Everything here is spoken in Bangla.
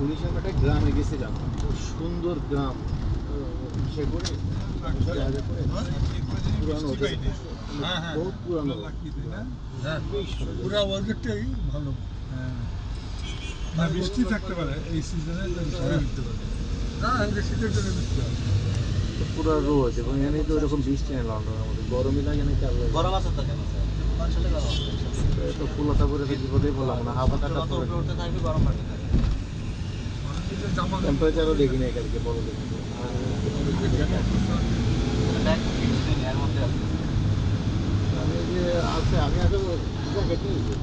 গ্রামে গেছিলাম খুব সুন্দর গ্রাম। সে করে পুরানো হ্যাঁ, হ্যাঁ। বহুত পুরানো। হ্যাঁ পুরা ওয়েদারটাই ভালো। হ্যাঁ। না বৃষ্টি থাকতে পারে এই সিজনে ঝড়ে উঠতে পারে না শীতের জন্য বৃষ্টি হয় পুরো রোজ এবং এখানে তো ওরকম বৃষ্টি নেই লন্ডনের মধ্যে। গরমই লাগে না চালু গরম আছে তো কেন? তো ফুলতা করে তো বিপদেই বললাম না হাওয়া উপরে উঠতে থাকবে গরম বাড়তে টেম্পারেচারও দেখি না কালকে বড় দেখি ব্যাগ ফিক্স নেই এর মধ্যে আছে আমি যে আছে আমি আগে জ্যাকেট নিয়েছি